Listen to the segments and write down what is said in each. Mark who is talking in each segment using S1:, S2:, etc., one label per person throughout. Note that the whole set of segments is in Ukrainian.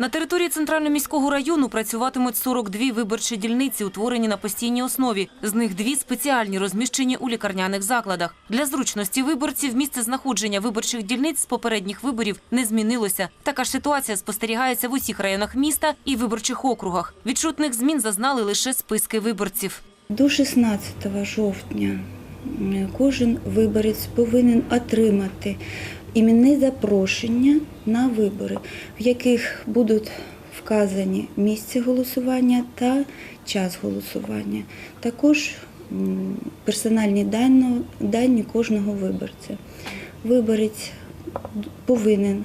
S1: На території центрального міського району працюватимуть 42 виборчі дільниці, утворені на постійній основі. З них дві спеціальні, розміщені у лікарняних закладах. Для зручності виборців місце знаходження виборчих дільниць з попередніх виборів не змінилося. Така ж ситуація спостерігається в усіх районах міста і виборчих округах. Відчутних змін зазнали лише списки виборців.
S2: До 16 жовтня кожен виборець повинен отримати іменне запрошення на вибори, в яких будуть вказані місце голосування та час голосування. Також персональні дані, кожного виборця. Виборець повинен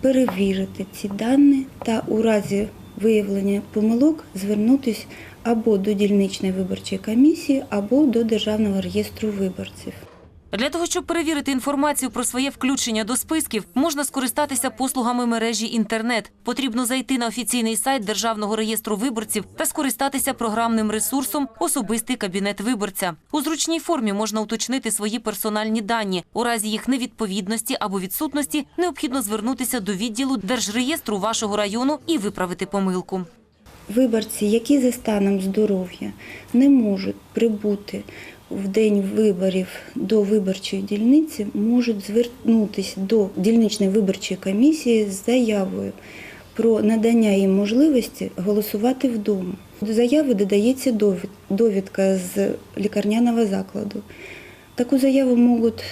S2: перевірити ці дані та у разі виявлення помилок звернутися або до дільничної виборчої комісії, або до Державного реєстру виборців.
S1: Для того, щоб перевірити інформацію про своє включення до списків, можна скористатися послугами мережі інтернет. Потрібно зайти на офіційний сайт Державного реєстру виборців та скористатися програмним ресурсом Особистий кабінет виборця. У зручній формі можна уточнити свої персональні дані. У разі їх невідповідності або відсутності необхідно звернутися до відділу Держреєстру вашого району і виправити помилку.
S2: Виборці, які за станом здоров'я не можуть прибути в день виборів до виборчої дільниці, можуть звернутися до дільничної виборчої комісії з заявою про надання їм можливості голосувати вдома. До заяви додається довідка з лікарняного закладу. Таку заяву можуть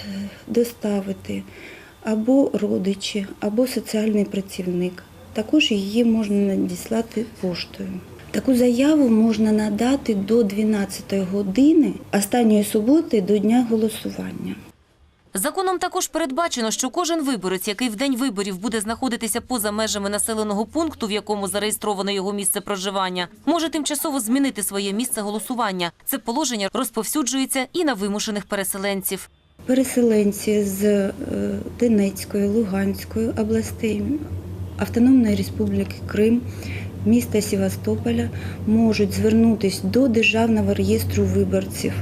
S2: доставити або родичі, або соціальний працівник. Також її можна надіслати поштою. Таку заяву можна надати до 12 години останньої суботи до дня голосування.
S1: Законом також передбачено, що кожен виборець, який в день виборів буде знаходитися поза межами населеного пункту, в якому зареєстровано його місце проживання, може тимчасово змінити своє місце голосування. Це положення розповсюджується і на вимушених переселенців.
S2: Переселенці з е, Донецької, Луганської областей, Автономної Республіки Крим, міста Севастополя можуть звернутися до Державного реєстру виборців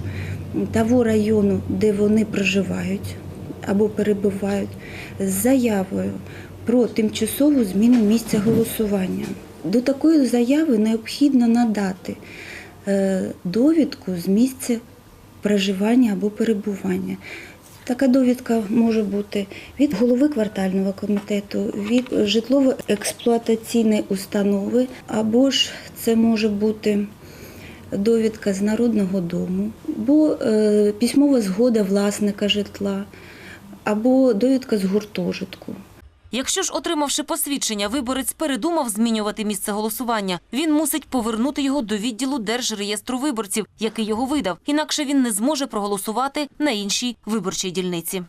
S2: того району, де вони проживають або перебувають, з заявою про тимчасову зміну місця голосування. До такої заяви необхідно надати е, довідку з місця проживання або перебування. Така довідка може бути від голови квартального комітету, від житлово-експлуатаційної установи, або ж це може бути довідка з народного дому, або е, письмова згода власника житла, або довідка з гуртожитку.
S1: Якщо ж, отримавши посвідчення, виборець передумав змінювати місце голосування, він мусить повернути його до відділу Держреєстру виборців, який його видав. Інакше він не зможе проголосувати на іншій виборчій дільниці.